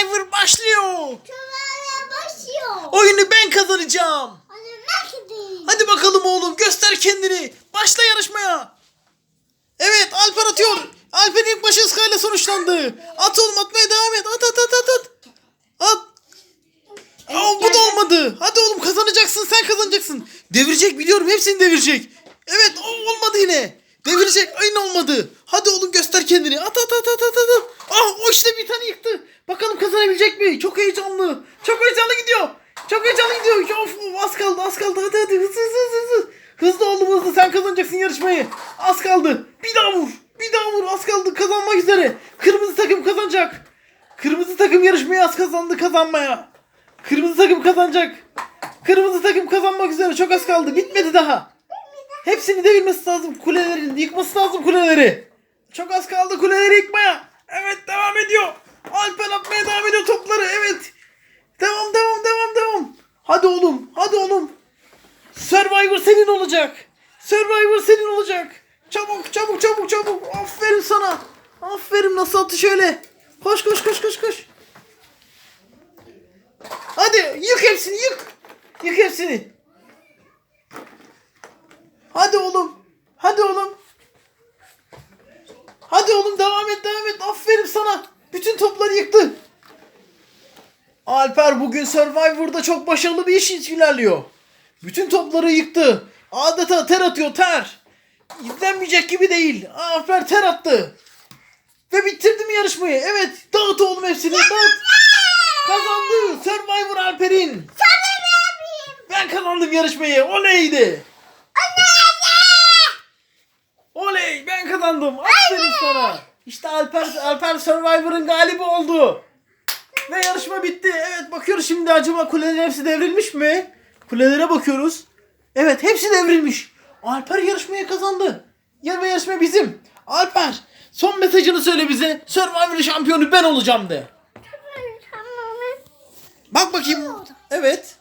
Survivor başlıyor. Şövalye başlıyor. Oyunu ben kazanacağım. Hadi bakalım oğlum göster kendini. Başla yarışmaya. Evet Alper atıyor. Alper'in ilk başı ıskayla sonuçlandı. At oğlum atmaya devam et. At at at at at. At. Aa, bu da olmadı. Hadi oğlum kazanacaksın sen kazanacaksın. Devirecek biliyorum hepsini devirecek. Evet o olmadı yine. Devirecek aynı olmadı. Hadi oğlum göster kendini. At at at at at at. Ah o işte bir tane yıktı. Bakalım kazanabilecek mi? Çok heyecanlı. Çok heyecanlı gidiyor. Çok heyecanlı gidiyor. Of, of az kaldı az kaldı. Hadi hadi hızlı hızlı hızlı. hızlı. Oğlum hızlı sen kazanacaksın yarışmayı. Az kaldı. Bir daha vur. Bir daha vur. Az kaldı kazanmak üzere. Kırmızı takım kazanacak. Kırmızı takım yarışmayı az kazandı kazanmaya. Kırmızı takım kazanacak. Kırmızı takım kazanmak üzere çok az kaldı. Bitmedi daha. Hepsini devirmesi lazım kulelerin. Yıkması lazım kuleleri. Çok az kaldı kuleleri yıkmaya. Evet devam ediyor. Alper atmaya devam ediyor topları. Evet. Devam devam devam devam. Hadi oğlum. Hadi oğlum. Survivor senin olacak. Survivor senin olacak. Çabuk çabuk çabuk çabuk. Aferin sana. Aferin nasıl attı şöyle. Koş koş koş koş koş. Hadi yık hepsini yık. Yık hepsini. Hadi oğlum. Hadi oğlum. Hadi oğlum devam et devam et. Aferin sana. Bütün topları yıktı. Alper bugün Survivor'da çok başarılı bir iş ilerliyor. Bütün topları yıktı. Adeta ter atıyor ter. İzlenmeyecek gibi değil. Alper ter attı. Ve bitirdi mi yarışmayı? Evet. Dağıt oğlum hepsini. Dağıt. Kazandı. Survivor Alper'in. Ben kazandım yarışmayı. Oleydi. Oley ben kazandım. Aferin sana. İşte Alper, Alper Survivor'ın galibi oldu. Ve yarışma bitti. Evet bakıyoruz şimdi acaba kulelerin hepsi devrilmiş mi? Kulelere bakıyoruz. Evet hepsi devrilmiş. Alper yarışmayı kazandı. Yarı yarışma bizim. Alper son mesajını söyle bize. Survivor şampiyonu ben olacağım de. Bak bakayım. Evet.